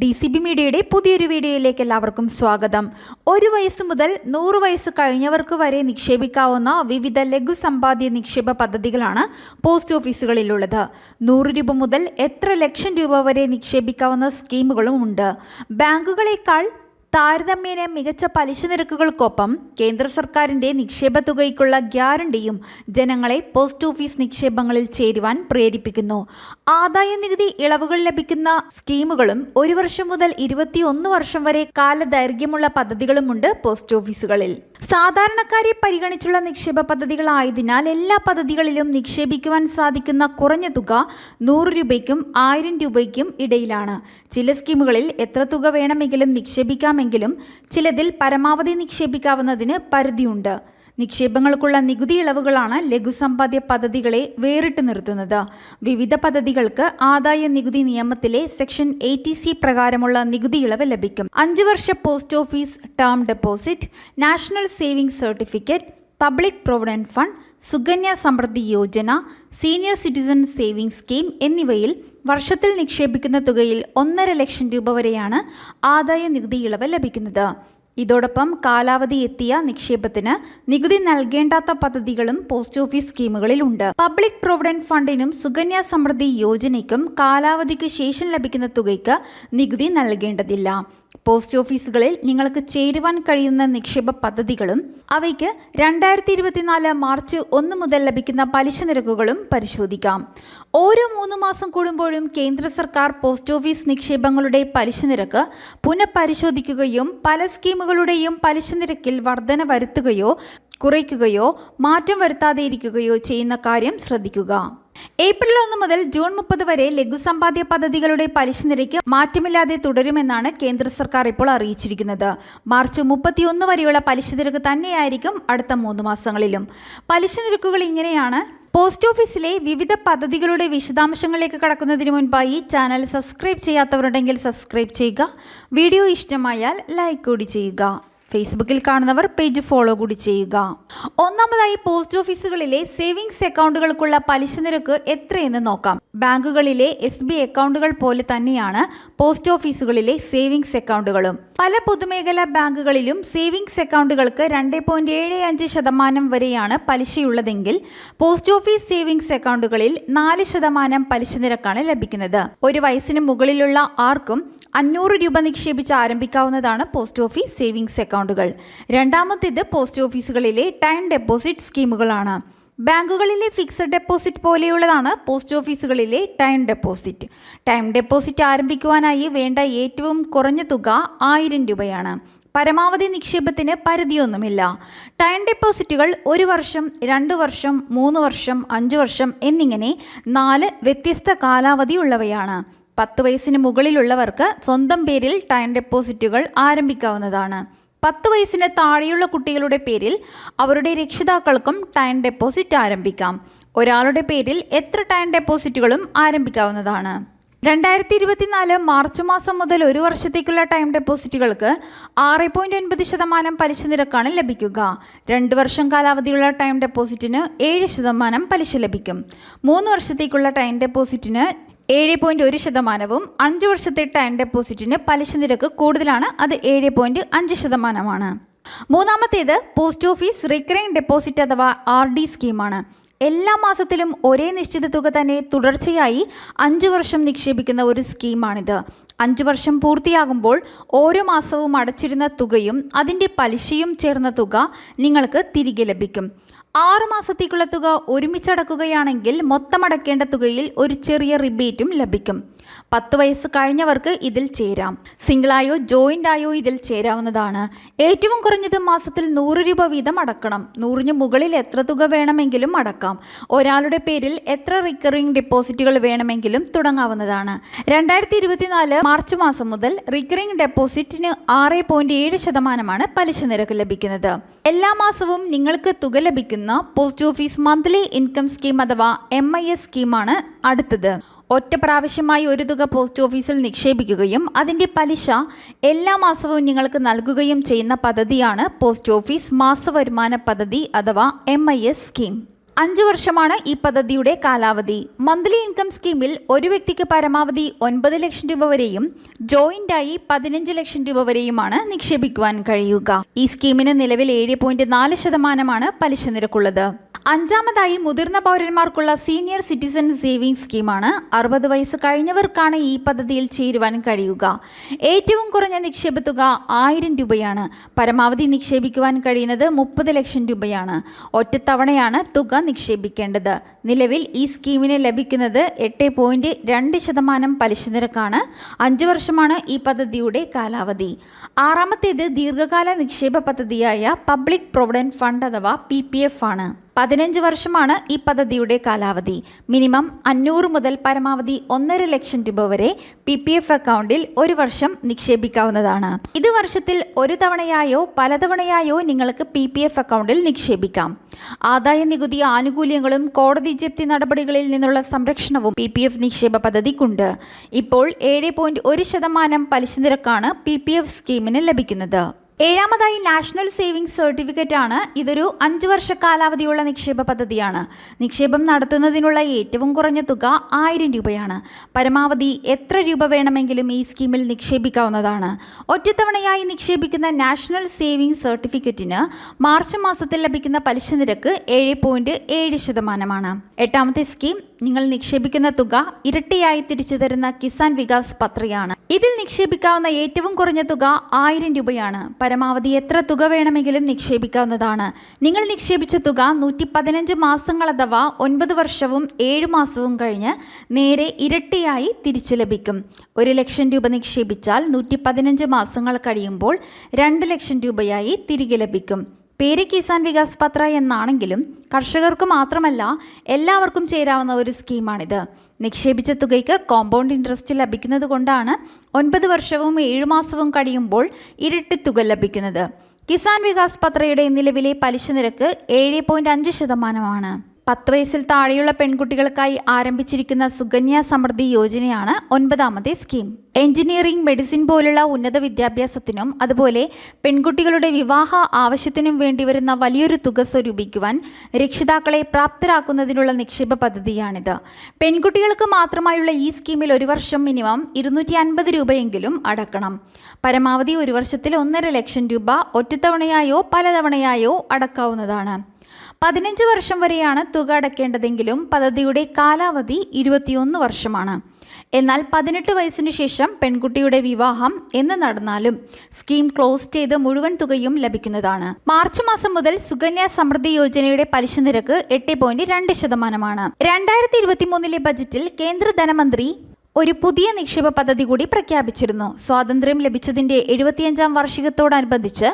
D C B മീഡിയയുടെ പുതിയൊരു വീഡിയോയിലേക്ക് എല്ലാവർക്കും സ്വാഗതം. ഒരു വയസ്സ് മുതൽ നൂറ് വയസ്സ് കഴിഞ്ഞവർക്ക് വരെ നിക്ഷേപിക്കാവുന്ന വിവിധ ലഘു സമ്പാദ്യ നിക്ഷേപ പദ്ധതികളാണ് പോസ്റ്റ് ഓഫീസുകളിലുള്ളത്. നൂറ് രൂപ മുതൽ എത്ര ലക്ഷം രൂപ വരെ നിക്ഷേപിക്കാവുന്ന സ്കീമുകളും ഉണ്ട്. ബാങ്കുകളേക്കാൾ താരതമ്യേന മികച്ച പലിശ നിരക്കുകൾക്കൊപ്പം കേന്ദ്ര സർക്കാരിന്റെ നിക്ഷേപ തുകയ്ക്കുള്ള ഗ്യാരണ്ടിയും ജനങ്ങളെ പോസ്റ്റ് ഓഫീസ് നിക്ഷേപങ്ങളിൽ ചേരുവാൻ പ്രേരിപ്പിക്കുന്നു. ആദായ നികുതി ഇളവുകൾ ലഭിക്കുന്ന സ്കീമുകളും ഒരു വർഷം മുതൽ ഇരുപത്തിയൊന്ന് വർഷം വരെ കാലദൈർഘ്യമുള്ള പദ്ധതികളുമുണ്ട് പോസ്റ്റ് ഓഫീസുകളിൽ. സാധാരണക്കാരെ പരിഗണിച്ചുള്ള നിക്ഷേപ പദ്ധതികളായതിനാൽ എല്ലാ പദ്ധതികളിലും നിക്ഷേപിക്കുവാൻ സാധിക്കുന്ന കുറഞ്ഞ തുക നൂറ് രൂപയ്ക്കും ആയിരം രൂപയ്ക്കും ഇടയിലാണ്. ചില സ്കീമുകളിൽ എത്ര തുക വേണമെങ്കിലും നിക്ഷേപിക്കാമെങ്കിലും ചിലതിൽ പരമാവധി നിക്ഷേപിക്കാവുന്നതിന് പരിധിയുണ്ട്. നിക്ഷേപങ്ങൾക്കുള്ള നികുതി ഇളവുകളാണ് ലഘുസമ്പാദ്യ പദ്ധതികളെ വേറിട്ട് നിർത്തുന്നത്. വിവിധ പദ്ധതികൾക്ക് ആദായ നികുതി നിയമത്തിലെ സെക്ഷൻ എയ്റ്റി സി പ്രകാരമുള്ള നികുതി ഇളവ് ലഭിക്കും. അഞ്ചു വർഷ post office term deposit national saving certificate public provident fund Sukanya Samriddhi Yojana senior citizen saving scheme എന്നിവയിൽ വർഷത്തിൽ നിക്ഷേപിക്കുന്ന തുകയിൽ ഒന്നര ലക്ഷം രൂപ വരെയാണ് ആദായ നികുതി ഇളവ് ലഭിക്കുന്നത്. ഇതോടൊപ്പം കാലാവധി എത്തിയ നിക്ഷേപത്തിന് നികുതി നൽകേണ്ടാത്ത പദ്ധതികളും പോസ്റ്റ് ഓഫീസ് സ്കീമുകളിലുണ്ട്. പബ്ലിക് പ്രൊവിഡന്റ് ഫണ്ടിനും സുകന്യ സമൃദ്ധി യോജനയ്ക്കും കാലാവധിക്ക് ശേഷം ലഭിക്കുന്ന തുകയ്ക്ക് നികുതി നൽകേണ്ടതില്ല. പോസ്റ്റ് ഓഫീസുകളിൽ നിങ്ങൾക്ക് ചേരുവാൻ കഴിയുന്ന നിക്ഷേപ പദ്ധതികളും അവയ്ക്ക് രണ്ടായിരത്തി ഇരുപത്തിനാല് മാർച്ച് ഒന്ന് മുതൽ ലഭിക്കുന്ന പലിശ നിരക്കുകളും പരിശോധിക്കാം. ഓരോ മൂന്ന് മാസം കൂടുമ്പോഴും കേന്ദ്ര സർക്കാർ പോസ്റ്റ് ഓഫീസ് നിക്ഷേപങ്ങളുടെ പലിശ നിരക്ക് പുനഃപരിശോധിക്കുകയും പല സ്കീമുകളുടെയും പലിശ നിരക്കിൽ വർധന വരുത്തുകയോ കുറയ്ക്കുകയോ മാറ്റം വരുത്താതെ ഇരിക്കുകയോ ചെയ്യുന്ന കാര്യം ശ്രദ്ധിക്കുക. ഏപ്രിൽ ഒന്ന് മുതൽ ജൂൺ മുപ്പത് വരെ ലഘുസമ്പാദ്യ പദ്ധതികളുടെ പലിശ നിരക്ക് മാറ്റമില്ലാതെ തുടരുമെന്നാണ് കേന്ദ്ര സർക്കാർ ഇപ്പോൾ അറിയിച്ചിരിക്കുന്നത്. മാർച്ച് മുപ്പത്തിയൊന്ന് വരെയുള്ള പലിശ നിരക്ക് തന്നെയായിരിക്കും അടുത്ത മൂന്ന് മാസങ്ങളിലും. പലിശ നിരക്കുകൾ ഇങ്ങനെയാണ്. പോസ്റ്റ് ഓഫീസിലെ വിവിധ പദ്ധതികളുടെ വിശദാംശങ്ങളിലേക്ക് കടക്കുന്നതിന് മുൻപായി ചാനൽ സബ്സ്ക്രൈബ് ചെയ്യാത്തവരുണ്ടെങ്കിൽ സബ്സ്ക്രൈബ് ചെയ്യുക. വീഡിയോ ഇഷ്ടമായാൽ ലൈക്ക് കൂടി ചെയ്യുക. ഫേസ്ബുക്കിൽ കാണുന്നവർ പേജ് ഫോളോ കൂടി ചെയ്യുക. ഒന്നാമതായി പോസ്റ്റ് ഓഫീസുകളിലെ സേവിങ്സ് അക്കൗണ്ടുകൾക്കുള്ള പലിശ നിരക്ക് എത്രയെന്ന് നോക്കാം. ബാങ്കുകളിലെ എസ് ബി അക്കൗണ്ടുകൾ പോലെ തന്നെയാണ് പോസ്റ്റ് ഓഫീസുകളിലെ സേവിങ്സ് അക്കൗണ്ടുകളും. പല പൊതുമേഖലാ ബാങ്കുകളിലും സേവിങ്സ് അക്കൗണ്ടുകൾക്ക് രണ്ട് പോയിന്റ് ഏഴ് അഞ്ച് ശതമാനം വരെയാണ് പലിശയുള്ളതെങ്കിൽ പോസ്റ്റ് ഓഫീസ് സേവിങ്സ് അക്കൗണ്ടുകളിൽ നാല് ശതമാനം പലിശ നിരക്കാണ് ലഭിക്കുന്നത്. ഒരു വയസ്സിന് മുകളിലുള്ള ആർക്കും അഞ്ഞൂറ് രൂപ നിക്ഷേപിച്ച് ആരംഭിക്കാവുന്നതാണ് പോസ്റ്റ് ഓഫീസ് സേവിങ്സ് അക്കൗണ്ടുകൾ രണ്ടാമത്തേത് പോസ്റ്റ് ഓഫീസുകളിലെ ടൈം ഡെപ്പോസിറ്റ് സ്കീമുകളാണ്. ബാങ്കുകളിലെ ഫിക്സഡ് ഡെപ്പോസിറ്റ് പോലെയുള്ളതാണ് പോസ്റ്റ് ഓഫീസുകളിലെ ടൈം ഡെപ്പോസിറ്റ്. ടൈം ഡെപ്പോസിറ്റ് ആരംഭിക്കുവാനായി വേണ്ട ഏറ്റവും കുറഞ്ഞ തുക ആയിരം രൂപയാണ്. പരമാവധി നിക്ഷേപത്തിന് പരിധിയൊന്നുമില്ല. ടൈം ഡെപ്പോസിറ്റുകൾ ഒരു വർഷം രണ്ട് വർഷം മൂന്ന് വർഷം അഞ്ച് വർഷം എന്നിങ്ങനെ നാല് വ്യത്യസ്ത കാലാവധി ഉള്ളവയാണ്. പത്ത് വയസ്സിന് മുകളിലുള്ളവർക്ക് സ്വന്തം പേരിൽ ടൈം ഡെപ്പോസിറ്റുകൾ ആരംഭിക്കാവുന്നതാണ്. പത്ത് വയസ്സിന് താഴെയുള്ള കുട്ടികളുടെ പേരിൽ അവരുടെ രക്ഷിതാക്കൾക്കും ടൈം ഡെപ്പോസിറ്റ് ആരംഭിക്കാം. ഒരാളുടെ പേരിൽ എത്ര ടൈം ഡെപ്പോസിറ്റുകളും ആരംഭിക്കാവുന്നതാണ്. രണ്ടായിരത്തി ഇരുപത്തിനാല് മാർച്ച് മാസം മുതൽ ഒരു വർഷത്തേക്കുള്ള ടൈം ഡെപ്പോസിറ്റുകൾക്ക് ആറ് പോയിന്റ് ഒൻപത് ശതമാനം പലിശ നിരക്കാണ് ലഭിക്കുക. രണ്ട് വർഷം കാലാവധിയുള്ള ടൈം ഡെപ്പോസിറ്റിന് ഏഴ് ശതമാനം പലിശ ലഭിക്കും. മൂന്ന് വർഷത്തേക്കുള്ള ടൈം ഡെപ്പോസിറ്റിന് ഏഴ് പോയിന്റ് ഒരു ശതമാനവും അഞ്ച് വർഷത്തെ ടൈം ഡെപ്പോസിറ്റിന് പലിശ നിരക്ക് കൂടുതലാണ്. അത് ഏഴ് പോയിന്റ് അഞ്ച് ശതമാനമാണ്. മൂന്നാമത്തേത് പോസ്റ്റ് ഓഫീസ് റിക്കറിംഗ് ഡെപ്പോസിറ്റ് അഥവാ ആർ ഡി സ്കീമാണ് എല്ലാ മാസത്തിലും ഒരേ നിശ്ചിത തുക തന്നെ തുടർച്ചയായി അഞ്ച് വർഷം നിക്ഷേപിക്കുന്ന ഒരു സ്കീമാണിത് അഞ്ച് വർഷം പൂർത്തിയാകുമ്പോൾ ഓരോ മാസവും അടച്ചിരുന്ന തുകയും അതിന്റെ പലിശയും ചേർന്ന തുക നിങ്ങൾക്ക് തിരികെ ലഭിക്കും. ആറു മാസത്തേക്കുള്ള തുക ഒരുമിച്ചടക്കുകയാണെങ്കിൽ മൊത്തമടക്കേണ്ട തുകയിൽ ഒരു ചെറിയ റിബേറ്റും ലഭിക്കും. പത്ത് വയസ്സ് കഴിഞ്ഞവർക്ക് ഇതിൽ ചേരാം. സിംഗിളായോ ജോയിന്റ് ആയോ ഇതിൽ ചേരാവുന്നതാണ്. ഏറ്റവും കുറഞ്ഞത് മാസത്തിൽ നൂറ് രൂപ വീതം അടക്കണം. നൂറിന് മുകളിൽ എത്ര തുക വേണമെങ്കിലും അടക്കാം. ഒരാളുടെ പേരിൽ എത്ര റിക്കറിംഗ് ഡെപ്പോസിറ്റുകൾ വേണമെങ്കിലും തുടങ്ങാവുന്നതാണ്. രണ്ടായിരത്തി ഇരുപത്തിനാല് മാർച്ച് മാസം മുതൽ റിക്കറിംഗ് ഡെപ്പോസിറ്റിന് ആറ് പോയിന്റ് ഏഴ് ശതമാനമാണ് പലിശ നിരക്ക് ലഭിക്കുന്നത്. എല്ലാ മാസവും നിങ്ങൾക്ക് തുക ലഭിക്കുന്ന. Post office monthly income scheme അഥവാ എം ഐ എസ് സ്കീമാണ് അടുത്തത്. ഒറ്റ പ്രാവശ്യമായി ഒരു തുക പോസ്റ്റ് ഓഫീസിൽ നിക്ഷേപിക്കുകയും അതിന്റെ പലിശ എല്ലാ മാസവും നിങ്ങൾക്ക് നൽകുകയും ചെയ്യുന്ന പദ്ധതിയാണ് പോസ്റ്റ് ഓഫീസ് മാസവരുമാന പദ്ധതി അഥവാ എം സ്കീം. അഞ്ചു വർഷമാണ് ഈ പദ്ധതിയുടെ കാലാവധി. മന്ത്ലി ഇൻകം സ്കീമിൽ ഒരു വ്യക്തിക്ക് പരമാവധി ഒൻപത് ലക്ഷം രൂപ വരെയും ജോയിന്റായി പതിനഞ്ച് ലക്ഷം രൂപ വരെയുമാണ് നിക്ഷേപിക്കുവാൻ കഴിയുക. ഈ സ്കീമിന് നിലവിൽ ഏഴ് പോയിന്റ് നാല് ശതമാനമാണ് പലിശ നിരക്കുള്ളത്. അഞ്ചാമതായി മുതിർന്ന പൗരന്മാർക്കുള്ള സീനിയർ സിറ്റിസൺ സേവിംഗ് സ്കീമാണ്. അറുപത് വയസ്സ് കഴിഞ്ഞവർക്കാണ് ഈ പദ്ധതിയിൽ ചേരുവാൻ കഴിയുക. ഏറ്റവും കുറഞ്ഞ നിക്ഷേപ തുക ആയിരം രൂപയാണ്. പരമാവധി നിക്ഷേപിക്കുവാൻ കഴിയുന്നത് മുപ്പത് ലക്ഷം രൂപയാണ്. ഒറ്റത്തവണയാണ് തുക നിക്ഷേപിക്കേണ്ടത്. നിലവിൽ ഈ സ്കീമിന് ലഭിക്കുന്നത് എട്ട് പോയിന്റ് രണ്ട് ശതമാനം പലിശ നിരക്കാണ്. അഞ്ച് വർഷമാണ് ഈ പദ്ധതിയുടെ കാലാവധി. ആറാമത്തേത് ദീർഘകാല നിക്ഷേപ പദ്ധതിയായ പബ്ലിക് പ്രൊവിഡന്റ് ഫണ്ട് അഥവാ പി പി എഫ് ആണ്. പതിനഞ്ച് വർഷമാണ് ഈ പദ്ധതിയുടെ കാലാവധി. മിനിമം അഞ്ഞൂറ് മുതൽ പരമാവധി ഒന്നര ലക്ഷം രൂപ വരെ പി പി എഫ് അക്കൗണ്ടിൽ ഒരു വർഷം നിക്ഷേപിക്കാവുന്നതാണ്. ഇത് വർഷത്തിൽ ഒരു തവണയായോ പലതവണയായോ നിങ്ങൾക്ക് പി പി എഫ് അക്കൗണ്ടിൽ നിക്ഷേപിക്കാം. ആദായ നികുതി ആനുകൂല്യങ്ങളും കോടതി ജപ്തി നടപടികളിൽ നിന്നുള്ള സംരക്ഷണവും പി പി എഫ് നിക്ഷേപ പദ്ധതിക്കുണ്ട്. ഇപ്പോൾ ഏഴ് പോയിന്റ് ഒരു ശതമാനം പലിശ നിരക്കാണ് പി പി എഫ് സ്കീമിന് ലഭിക്കുന്നത്. ഏഴാമതായി നാഷണൽ സേവിംഗ് സർട്ടിഫിക്കറ്റ് ആണ് ഇതൊരു അഞ്ച് വർഷ കാലാവധിയുള്ള നിക്ഷേപ പദ്ധതിയാണ്. നിക്ഷേപം നടത്തുന്നതിനുള്ള ഏറ്റവും കുറഞ്ഞ തുക ആയിരം രൂപയാണ്. പരമാവധി എത്ര രൂപ വേണമെങ്കിലും ഈ സ്കീമിൽ നിക്ഷേപിക്കാവുന്നതാണ്. ഒറ്റത്തവണയായി നിക്ഷേപിക്കുന്ന നാഷണൽ സേവിംഗ് സർട്ടിഫിക്കറ്റിന് മാർച്ച് മാസത്തിൽ ലഭിക്കുന്ന പലിശ നിരക്ക് ഏഴ് പോയിന്റ് ഏഴ് ശതമാനമാണ്. എട്ടാമത്തെ സ്കീം നിങ്ങൾ നിക്ഷേപിക്കുന്ന തുക ഇരട്ടിയായി തിരിച്ചു തരുന്ന കിസാൻ വികാസ് പത്രയാണ്. ഇതിൽ നിക്ഷേപിക്കാവുന്ന ഏറ്റവും കുറഞ്ഞ തുക ആയിരം രൂപയാണ്. പരമാവധി എത്ര തുക വേണമെങ്കിലും നിക്ഷേപിക്കാവുന്നതാണ്. നിങ്ങൾ നിക്ഷേപിച്ച തുക നൂറ്റി പതിനഞ്ച് മാസങ്ങൾ അഥവാ ഒൻപത് വർഷവും ഏഴ് മാസവും കഴിഞ്ഞ് നേരെ ഇരട്ടിയായി തിരിച്ചു ലഭിക്കും. ഒരു ലക്ഷം രൂപ നിക്ഷേപിച്ചാൽ നൂറ്റി പതിനഞ്ച് മാസങ്ങൾ കഴിയുമ്പോൾ രണ്ട് ലക്ഷം രൂപയായി തിരികെ ലഭിക്കും. പേര് കിസാൻ വികാസ് പത്ര എന്നാണെങ്കിലും കർഷകർക്ക് മാത്രമല്ല എല്ലാവർക്കും ചേരാവുന്ന ഒരു സ്കീമാണിത്. നിക്ഷേപിച്ച തുകയ്ക്ക് കോമ്പൗണ്ട് ഇൻട്രസ്റ്റ് ലഭിക്കുന്നത് കൊണ്ടാണ് ഒൻപത് വർഷവും ഏഴ് മാസവും കഴിയുമ്പോൾ ഇരട്ടി തുക ലഭിക്കുന്നത്. കിസാൻ വികാസ് പത്രയുടെ നിലവിലെ പലിശ നിരക്ക് ഏഴ് പോയിന്റ് അഞ്ച് ശതമാനമാണ്. പത്ത് വയസ്സിൽ താഴെയുള്ള പെൺകുട്ടികൾക്കായി ആരംഭിച്ചിരിക്കുന്ന സുകന്യ സമൃദ്ധി യോജനയാണ് ഒൻപതാമത്തെ സ്കീം. എഞ്ചിനീയറിംഗ് മെഡിസിൻ പോലുള്ള ഉന്നത വിദ്യാഭ്യാസത്തിനും അതുപോലെ പെൺകുട്ടികളുടെ വിവാഹ ആവശ്യത്തിനും വേണ്ടിവരുന്ന വലിയൊരു തുക സ്വരൂപിക്കുവാൻ രക്ഷിതാക്കളെ പ്രാപ്തരാക്കുന്നതിനുള്ള നിക്ഷേപ പദ്ധതിയാണിത്. പെൺകുട്ടികൾക്ക് മാത്രമായുള്ള ഈ സ്കീമിൽ ഒരു വർഷം മിനിമം ഇരുന്നൂറ്റി അൻപത് രൂപയെങ്കിലും അടക്കണം. പരമാവധി ഒരു വർഷത്തിൽ ഒന്നര ലക്ഷം രൂപ ഒറ്റത്തവണയായോ പലതവണയായോ അടക്കാവുന്നതാണ്. പതിനഞ്ച് വർഷം വരെയാണ് തുക അടയ്ക്കേണ്ടതെങ്കിലും പദ്ധതിയുടെ കാലാവധി ഇരുപത്തിയൊന്ന് വർഷമാണ്. എന്നാൽ പതിനെട്ട് വയസ്സിന് ശേഷം പെൺകുട്ടിയുടെ വിവാഹം എന്ന് നടന്നാലും സ്കീം ക്ലോസ് ചെയ്ത് മുഴുവൻ തുകയും ലഭിക്കുന്നതാണ്. മാർച്ച് മാസം മുതൽ സുകന്യ സമൃദ്ധി യോജനയുടെ പലിശ നിരക്ക് എട്ട് പോയിന്റ് രണ്ട് ശതമാനമാണ്. രണ്ടായിരത്തി ഇരുപത്തി മൂന്നിലെ ബജറ്റിൽ കേന്ദ്ര ധനമന്ത്രി ഒരു പുതിയ നിക്ഷേപ പദ്ധതി കൂടി പ്രഖ്യാപിച്ചിരുന്നു. സ്വാതന്ത്ര്യം ലഭിച്ചതിന്റെ എഴുപത്തിയഞ്ചാം വാർഷികത്തോടനുബന്ധിച്ച്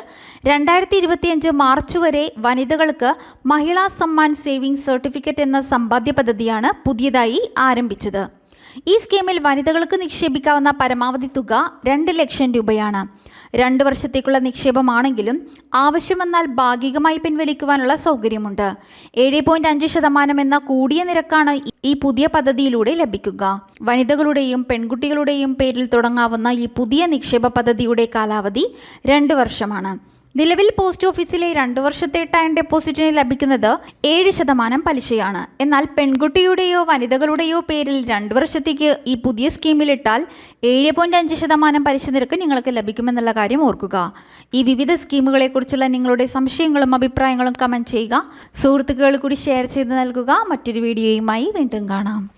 രണ്ടായിരത്തി ഇരുപത്തിയഞ്ച് മാർച്ച് വരെ വനിതകൾക്ക് മഹിളാ സമ്മാൻ സേവിംഗ് സർട്ടിഫിക്കറ്റ് എന്ന സമ്പാദ്യ പദ്ധതിയാണ് പുതിയതായി ആരംഭിച്ചത്. ഈ സ്കീമിൽ വനിതകൾക്ക് നിക്ഷേപിക്കാവുന്ന പരമാവധി തുക രണ്ട് ലക്ഷം രൂപയാണ്. രണ്ട് വർഷത്തേക്കുള്ള നിക്ഷേപമാണെങ്കിലും ആവശ്യമെന്നാൽ ഭാഗികമായി പിൻവലിക്കുവാനുള്ള സൗകര്യമുണ്ട്. ഏഴ് പോയിന്റ് അഞ്ച് ശതമാനം എന്ന കൂടിയ നിരക്കാണ് ഈ പുതിയ പദ്ധതിയിലൂടെ ലഭിക്കുക. വനിതകളുടെയും പെൺകുട്ടികളുടെയും പേരിൽ തുടങ്ങാവുന്ന ഈ പുതിയ നിക്ഷേപ പദ്ധതിയുടെ കാലാവധി രണ്ട് വർഷമാണ്. നിലവിൽ പോസ്റ്റ് ഓഫീസിലെ രണ്ടു വർഷത്തെ ടൈം ഡെപ്പോസിറ്റിന് ലഭിക്കുന്നത് ഏഴ് ശതമാനം പലിശയാണ്. എന്നാൽ പെൺകുട്ടിയുടെയോ വനിതകളുടെയോ പേരിൽ രണ്ടു വർഷത്തേക്ക് ഈ പുതിയ സ്കീമിലിട്ടാൽ ഏഴ് പോയിന്റ് അഞ്ച് ശതമാനം പലിശ നിരക്ക് നിങ്ങൾക്ക് ലഭിക്കുമെന്നുള്ള കാര്യം ഓർക്കുക. ഈ വിവിധ സ്കീമുകളെക്കുറിച്ചുള്ള നിങ്ങളുടെ സംശയങ്ങളും അഭിപ്രായങ്ങളും കമന്റ് ചെയ്യുക. സുഹൃത്തുക്കൾ കൂടി ഷെയർ ചെയ്ത് നൽകുക. മറ്റൊരു വീഡിയോയുമായി വീണ്ടും കാണാം.